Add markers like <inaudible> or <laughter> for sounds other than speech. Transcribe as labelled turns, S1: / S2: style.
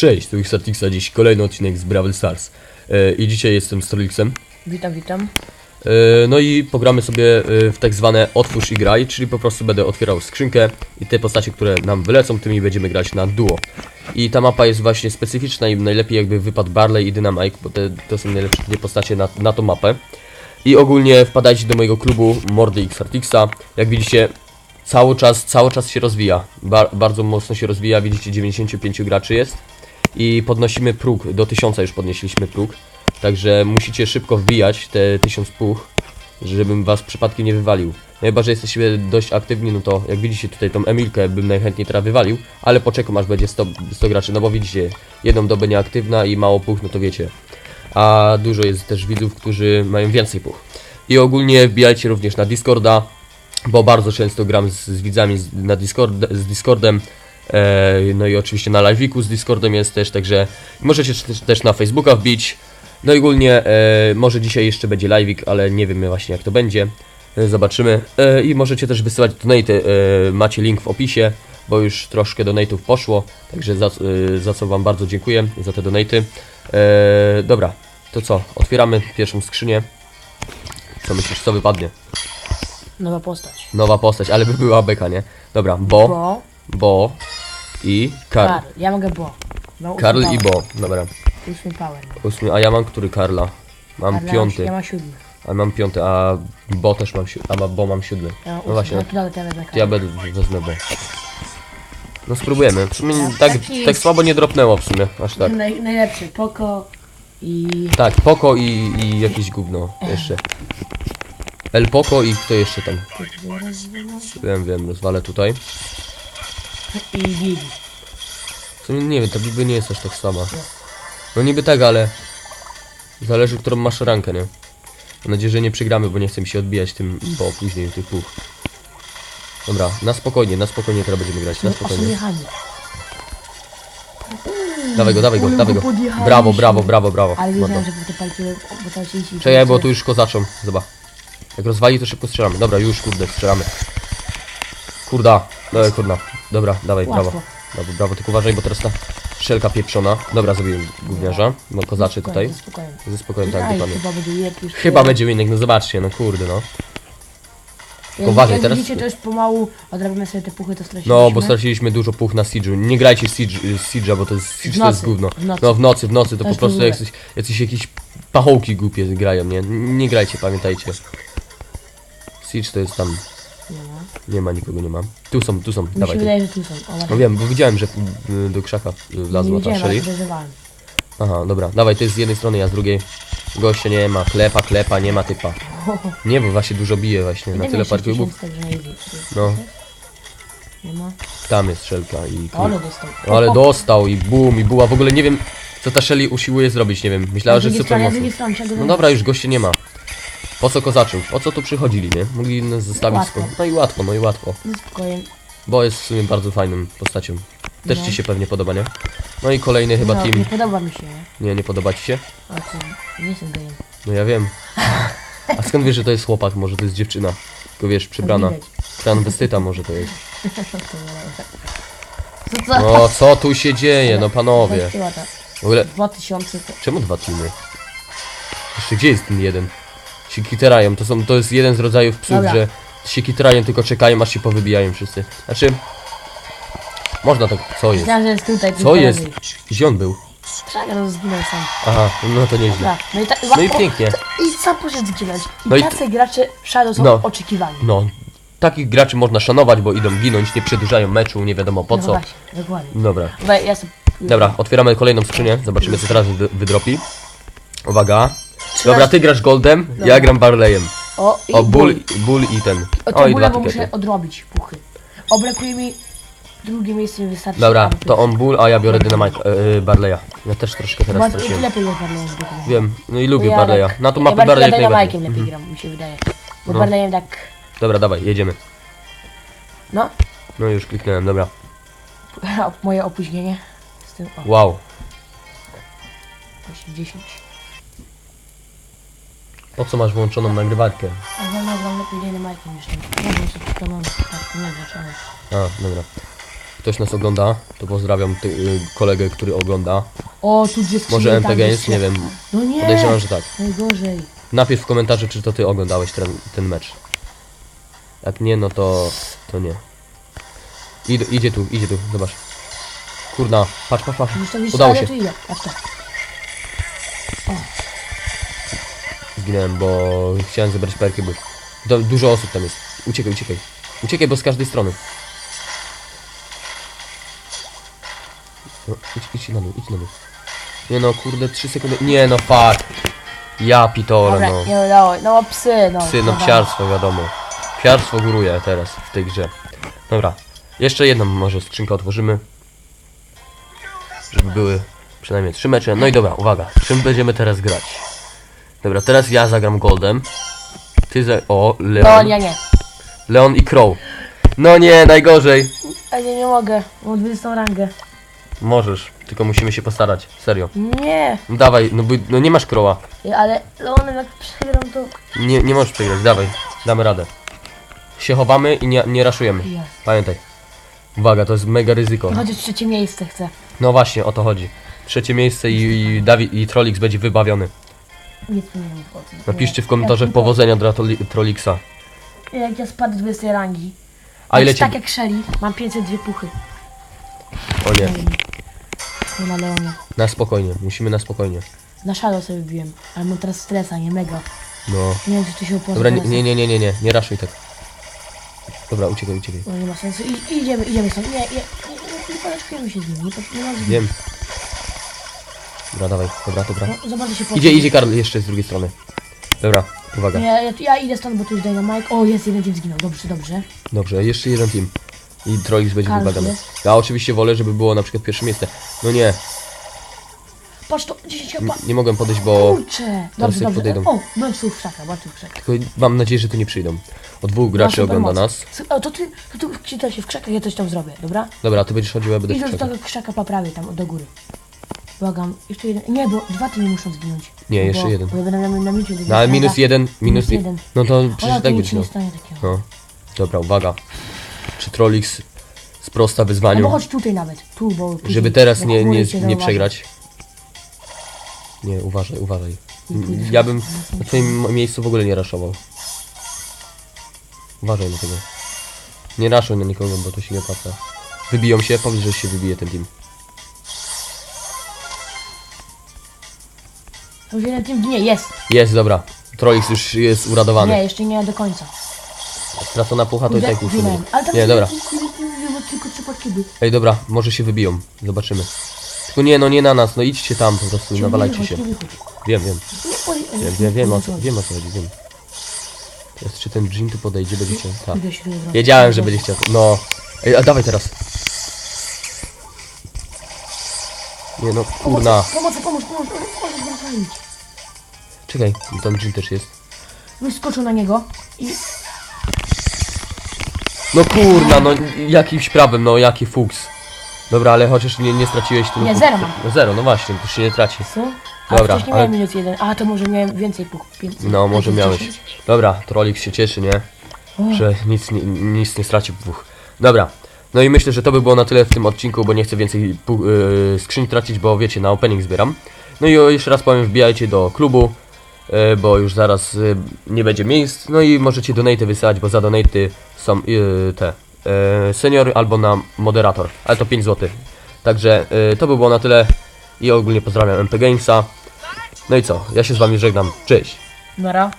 S1: Cześć, tu Xartixa, dziś kolejny odcinek z Brawl Stars. E, I dzisiaj jestem z Trolixem.
S2: Witam, witam.
S1: E, no i pogramy sobie e, w tak zwane otwórz i graj, czyli po prostu będę otwierał skrzynkę i te postacie, które nam wylecą, tymi będziemy grać na duo. I ta mapa jest właśnie specyficzna i najlepiej jakby wypadł Barley i Dynamite, bo te, to są najlepsze dwie postacie na, na tą mapę. I ogólnie wpadajcie do mojego klubu Mordy Xartixa. Jak widzicie, cały czas, cały czas się rozwija. Bar bardzo mocno się rozwija, widzicie 95 graczy jest. I podnosimy próg, do 1000 już podnieśliśmy próg. Także musicie szybko wbijać te 1000 puch, żebym was przypadkiem nie wywalił. No chyba, że jesteście dość aktywni, no to jak widzicie tutaj tą Emilkę bym najchętniej teraz wywalił, ale poczekam aż będzie 100, 100 graczy, no bo widzicie, jedną dobę nieaktywna i mało puch, no to wiecie. A dużo jest też widzów, którzy mają więcej puch. I ogólnie wbijajcie również na Discorda, bo bardzo często gram z, z widzami z, na Discord, z Discordem. E, no i oczywiście na live'iku z Discordem jest też, także możecie też, na Facebooka wbić. No i ogólnie e, może dzisiaj jeszcze będzie live'ik, ale nie wiemy właśnie jak to będzie. E, zobaczymy. I możecie też wysyłać donaty. E, macie link w opisie, bo już troszkę donate'ów poszło. Także za, za co wam bardzo dziękuję za te donaty. E, dobra, to co? Otwieramy pierwszą skrzynię. Co myślisz, co wypadnie?
S2: Nowa postać.
S1: Nowa postać, ale by była beka, nie? Dobra, Bo,
S2: Bo.
S1: Bo i Karl.
S2: Karl. Ja mogę Bo. Ósmy
S1: Karl i
S2: power.
S1: Bo, dobra.
S2: Ósmy power.
S1: Ósmy, a ja mam który Karla? Mam
S2: Karla
S1: piąty,
S2: Ja mam siódmy.
S1: a mam piąty, a Bo też mam siódmy, a ma- Bo mam siódmy.
S2: Ja mam
S1: No
S2: ósmy.
S1: właśnie,
S2: No
S1: no,
S2: to nawet ja wezmę
S1: to ja będę, wezmę Bo. No spróbujemy, w sumie tak,
S2: taki-
S1: tak słabo nie dropnęło w sumie, aż tak.
S2: Naj, najlepszy. Poko i...
S1: Tak, Poko i, i jakieś gówno jeszcze. El Poko i kto jeszcze tam? Wiem, wiem, rozwalę tutaj.
S2: I Bibi.
S1: W sumie nie wiem, ta Bibi nie jest aż tak sama. No niby tak, ale zależy, którą masz rankę, nie? Mam nadzieję, że nie przegramy, bo nie chcę mi się odbijać tym, bo później tych puch. Dobra, na spokojnie, na spokojnie teraz będziemy grać, na
S2: No,
S1: spokojnie. Dawaj go, dawaj go, dawaj go. Brawo, brawo, brawo, brawo.
S2: Ale wiedziałem, że po te palki.
S1: Czekaj, bo tu już kozaczą, zobacz. Jak rozwali, to szybko strzelamy. Dobra, już kurde, strzelamy. Kurda, dobra, kurda. Dobra, dawaj,
S2: Łatwo.
S1: brawo. Brawo, brawo, tylko uważaj, bo teraz ta szelka pieprzona. Dobra, zrobiłem gówniarza. No kozaczy tutaj.
S2: Spokojnie.
S1: Ze spokojem, tak, dokładnie.
S2: chyba będzie jeb już.
S1: Chyba będzie winnik, no zobaczcie, no kurde, no.
S2: Jak,
S1: uważaj,
S2: jak
S1: teraz-
S2: widzicie, to już pomału odrabiamy sobie te puchy, to straciliśmy.
S1: No, bo straciliśmy dużo puch na Siege'u. Nie grajcie Siege, Siege'a, bo to jest, Siege to jest
S2: nocy,
S1: gówno.
S2: w nocy.
S1: No, w nocy, w nocy, to po prostu jacyś, jacyś jakieś pachołki głupie grają, nie? Nie grajcie, pamiętajcie. Siege to jest tam,
S2: Nie ma.
S1: nie ma, nikogo nie ma. Tu są, tu są,
S2: Mi się
S1: dawaj.
S2: wydaje, że tu są. O,
S1: No wiem, bo widziałem, że y, do krzaka y,
S2: nie
S1: wlazła ta
S2: widziałem, ale
S1: Shelly.
S2: podejrzewałem.
S1: Aha, dobra, dawaj, to jest z jednej strony, ja z drugiej. Gościa nie ma, klepa, klepa, nie ma typa. Nie, bo właśnie dużo bije właśnie, na tyle
S2: miał
S1: par
S2: 6
S1: klubów.
S2: tysięcy, także nie wiem.
S1: No.
S2: Nie ma.
S1: Tam jest szelka i
S2: ale dostał.
S1: No, ale dostał i bum, i buła. W ogóle nie wiem, co ta Shelly usiłuje zrobić, nie wiem. Myślała, że
S2: drugiej
S1: super mocno.
S2: drugiej
S1: No dobra, już goście nie ma. Po co kozaczył? Po co tu przychodzili, nie? Mogli nas zostawić
S2: Łatwo.
S1: No i łatwo, no i łatwo.
S2: Spokojnie.
S1: Bo jest w sumie bardzo fajną postacią. Też
S2: No.
S1: ci się pewnie podoba, nie? No i kolejny chyba
S2: no,
S1: team.
S2: nie podoba mi się, nie?
S1: Nie, podoba ci się?
S2: A co? Nie jestem gejem.
S1: No ja wiem. A skąd wiesz, że to jest chłopak? Może to jest dziewczyna? Tylko wiesz, przybrana.
S2: widać.
S1: Transwestyta może to jest. <laughs>
S2: Co?
S1: No co tu się dzieje, no panowie.
S2: Weźcie.
S1: W ogóle,
S2: 2000 to...
S1: czemu dwa teamy? Jeszcze gdzie jest ten jeden? Się kiterają, to, są, to jest jeden z rodzajów psów,
S2: Dobra.
S1: że się kiterają, tylko czekają, aż się powybijają wszyscy. Znaczy, można tak, co jest?
S2: Myślałem, że jest tutaj.
S1: Co jest? Gdzie on był?
S2: Trzeba go sam.
S1: Aha, no to nieźle.
S2: Dobra, no i, ta,
S1: No i pięknie.
S2: I sam poszedł zginąć. I
S1: No i
S2: tacy gracze w Shadow są
S1: No.
S2: oczekiwani.
S1: No, takich graczy można szanować, bo idą ginąć, nie przedłużają meczu, nie wiadomo po
S2: No
S1: co.
S2: właśnie, dokładnie.
S1: Dobra,
S2: Dobra, ja sobie...
S1: dobra, otwieramy kolejną skrzynię, zobaczymy co teraz wy- wydropi. Uwaga. Dobra, ty grasz Goldem, ja gram Barleyem.
S2: O, i
S1: O, ból, ból i ten.
S2: O,
S1: O, i dwa
S2: bo muszę odrobić puchy. Obrakuje mi... Drugie miejsce mi wystarczy.
S1: Dobra, to on ból, a ja biorę Dynamite, e, Barleya. Ja też troszkę teraz
S2: Bo
S1: straciłem.
S2: lepiej jest Barleyem zwykle.
S1: Wiem, no i lubię
S2: Ja
S1: Barleya.
S2: tak-
S1: Na tą
S2: ja
S1: mapę
S2: bardziej-
S1: Barley jak
S2: Ja
S1: najbardziej.
S2: Dynamite'iem lepiej gram, mi się wydaje. Bo
S1: No.
S2: Barleyem tak...
S1: Dobra, dawaj, jedziemy.
S2: No,
S1: No już kliknąłem, dobra. <laughs>
S2: moje opóźnienie. Z tym... O,
S1: Wow.
S2: 10.
S1: Po co masz włączoną nagrywarkę?
S2: A ja nagram lepiej Dynamite'em niż tym. No, bo sobie to mam tak nie włączone.
S1: A, dobra. ktoś nas ogląda, to pozdrawiam ty, y, kolegę, który ogląda.
S2: O, tu skrzynie.
S1: Może Games,
S2: jeszcze.
S1: nie wiem.
S2: No nie.
S1: Podejrzewam, że tak.
S2: Najgorzej.
S1: Napisz w komentarzu, czy to ty oglądałeś ten, ten mecz. Jak nie, no to, to nie. Id, idzie tu, idzie tu, zobacz. Kurna, patrz, patrz, patrz.
S2: Wiesz,
S1: Udało
S2: ale
S1: się.
S2: tu idę. Patrz to.
S1: Zginąłem, bo chciałem zebrać perki, bo do, dużo osób tam jest. Uciekaj, uciekaj. Uciekaj, bo z każdej strony. No, idź, idź na dół, idź na dół. Nie no, kurde, 3 sekundy. Nie no, fuck. Ja pitole,
S2: Dobra,
S1: no.
S2: nie udało. No psy, no.
S1: Psy, no
S2: Dobra.
S1: psiarstwo, wiadomo. Psiarstwo góruje teraz w tej grze. Dobra, jeszcze jedną może skrzynkę otworzymy. Żeby były przynajmniej trzy mecze. No i dobra, uwaga, czym będziemy teraz grać? Dobra, teraz ja zagram Goldem. Ty za... O,
S2: No,
S1: Leon.
S2: ja nie.
S1: Leon i Crow. No nie, najgorzej.
S2: A nie, nie mogę. Mam 20 rangę.
S1: Możesz, tylko musimy się postarać, serio.
S2: Nie.
S1: No dawaj, no, bo, no nie masz Crowa.
S2: Ale Leonem jak przegram to...
S1: Nie, nie możesz przegrać, dawaj, damy radę. Się chowamy i nie, nie raszujemy.
S2: Jest.
S1: Pamiętaj. Uwaga, to jest mega ryzyko.
S2: Chociaż trzecie miejsce chcę.
S1: No właśnie, o to chodzi. Trzecie miejsce i, i Dawid i Trolix będzie wybawiony.
S2: Nic mi nie wchodzi.
S1: Napiszcie w komentarzach powodzenia dla Troli-.
S2: Jak ja spadł z 20 rangi.
S1: A ile
S2: Jest
S1: cię...
S2: Tak jak Shelly. Mam 502 puchy.
S1: O nie,
S2: No na Leonie.
S1: na spokojnie, musimy na spokojnie.
S2: Na Shadow sobie wbiłem. Ale mam teraz stresa, nie mega.
S1: No.
S2: Nie wiem, czy tu się opłaca.
S1: Dobra, nie,
S2: teraz.
S1: nie, nie, nie, nie, nie, nie raszuj tak. Dobra, uciekaj, uciekaj.
S2: No nie ma sensu. I, idziemy, idziemy stąd. Nie, nie, nie, nie, nie poraczkujemy się z nimi. Nie, nie ma z nimi.
S1: Wiem. Dobra, dawaj, dobra, dobra.
S2: No, się
S1: Idzie, idzie Karl jeszcze z drugiej strony. Dobra, uwaga.
S2: Nie, ja, ja idę stąd, bo tu już Dynamite. O, jest jeden team zginął. Dobrze, dobrze.
S1: Dobrze, jeszcze jeden team. I Trolix będzie
S2: Karl
S1: wybawiony.
S2: jest.
S1: Ja oczywiście wolę, żeby było na przykład pierwsze miejsce. No nie,
S2: Patrz to, 10
S1: n- nie mogę podejść, bo...
S2: Kurczę. Dobrze,
S1: sobie
S2: dobrze.
S1: podejdą.
S2: O, tu w tu.
S1: Tylko mam nadzieję, że tu nie przyjdą. O dwóch graczy ogląda nas.
S2: O, to ty, to czytaj się w krzakach, ja coś tam zrobię, dobra?
S1: Dobra, ty będziesz chodził, ja będę
S2: Idź do tego krzaka po prawej, tam do góry. Błagam, jeszcze jeden. Nie, bo dwa tymi muszą zginąć.
S1: Nie,
S2: Bo-
S1: jeszcze jeden.
S2: Bo ja będę na, na micie.
S1: No ale minus jeden, minus jeden. No to przecież tak
S2: stanie takiego.
S1: No. Dobra, uwaga. Czy Trolix sprosta wyzwaniu,
S2: chodź tutaj nawet, tu, bo... później
S1: żeby teraz nie, nie, nie przegrać? Nie, uważaj, uważaj. Ja bym
S2: na
S1: twoim miejscu w ogóle nie raszował. Uważaj na tego. Nie raszuj na nikogo, bo to się nie opłaca. Wybiją się, powiedz, że się wybije ten team.
S2: Już jeden team ginie, jest!
S1: Jest, dobra. Trolix już jest uradowany.
S2: Nie, jeszcze nie do końca.
S1: Stracona pucha to i tak nic nie.
S2: Ale tam
S1: Nie, dobra.
S2: Tylko trzy.
S1: Ej, dobra, może się wybiją. Zobaczymy. Tylko nie, no nie na nas, no idźcie tam po prostu, nawalajcie się. Wiem, wiem. Wiem, wiem, wiem o co, wiem o co chodzi, wiem. Teraz czy ten Jin tu podejdzie, będzie chciał. Tak. Wiedziałem, że będzie chciał. No. Ej, a dawaj teraz. Nie no, kurna.
S2: Pomocy, pomóż, pomóż, pomóż.
S1: Czekaj, tam Jin też jest.
S2: Wyskoczył na niego i
S1: No kurna, no jakimś prawem, no jaki fuks. Dobra, ale chociaż nie, nie straciłeś tylu
S2: Nie, zero mam.
S1: No zero, no właśnie, to się nie traci.
S2: co? A
S1: Dobra,
S2: wcześniej
S1: ale-
S2: miałem minus jeden. A, to może miałem więcej. Więcej.
S1: No, może miałeś. Dobra, Trolik się cieszy, nie? Że nic, nie- nic nie stracił dwóch. Dobra. No i myślę, że to by było na tyle w tym odcinku, bo nie chcę więcej yy, skrzyń tracić, bo wiecie, na opening zbieram. No i jeszcze raz powiem, wbijajcie do klubu, yy, bo już zaraz yy, nie będzie miejsc. No i możecie donaty wysyłać, bo za donaty są yy, te yy, senior albo na moderator, ale to 5 zł. Także yy, to by było na tyle i ogólnie pozdrawiam MP Gamesa. No i co, ja się z wami żegnam, cześć!
S2: Nara.